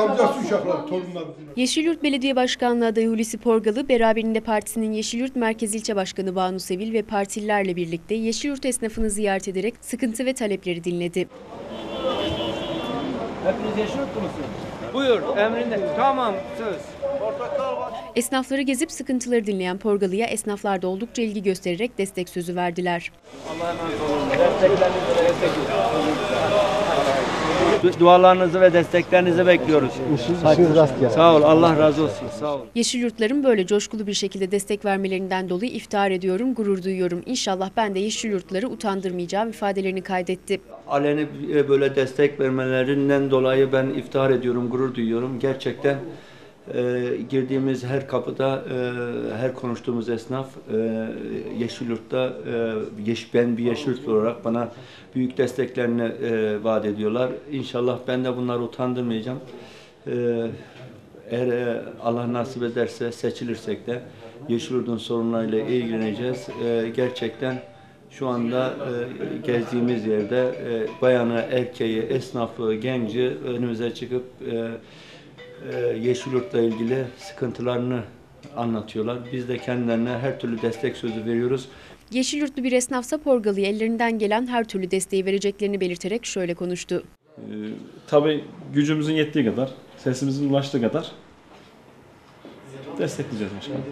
amcası uşaklar, torunlar. Yeşilyurt Belediye Başkanlığı adayı Hulusi Porgalı, beraberinde partisinin Yeşilyurt Merkez İlçe Başkanı Banu Sevil ve partililerle birlikte Yeşilyurt esnafını ziyaret ederek sıkıntı ve talepleri dinledi. Hepiniz Yeşilyurtlu musunuz? Buyur emrinde. Tamam söz. Esnafları gezip sıkıntıları dinleyen Porgalı'ya esnaflar da oldukça ilgi göstererek destek sözü verdiler. Allah'a emanet olun. Desteklerinizi destek Dualarınızı ve desteklerinizi bekliyoruz. İşiniz rast gelsin. Sağ ol. Allah razı olsun. Sağ ol. Yeşilyurtların böyle coşkulu bir şekilde destek vermelerinden dolayı iftihar ediyorum, gurur duyuyorum. İnşallah ben de Yeşilyurtları utandırmayacağım ifadelerini kaydetti. aleni böyle destek vermelerinden dolayı ben iftihar ediyorum, gurur duyuyorum. Gerçekten e, girdiğimiz her kapıda, e, her konuştuğumuz esnaf e, Yeşilyurt'ta, e, yeş, ben bir Yeşilyurtlu olarak bana büyük desteklerini e, vaat ediyorlar. İnşallah ben de bunları utandırmayacağım. E, eğer e, Allah nasip ederse seçilirsek de Yeşilyurt'un sorunlarıyla ilgileneceğiz. E, gerçekten şu anda e, gezdiğimiz yerde e, bayanı, erkeği, esnafı, genci önümüze çıkıp e, Yeşilyurt'la ilgili sıkıntılarını anlatıyorlar. Biz de kendilerine her türlü destek sözü veriyoruz. Yeşilyurtlu bir esnafsa Porgalı'ya ellerinden gelen her türlü desteği vereceklerini belirterek şöyle konuştu. Ee, tabii gücümüzün yettiği kadar, sesimizin ulaştığı kadar destekleyeceğiz başkanım.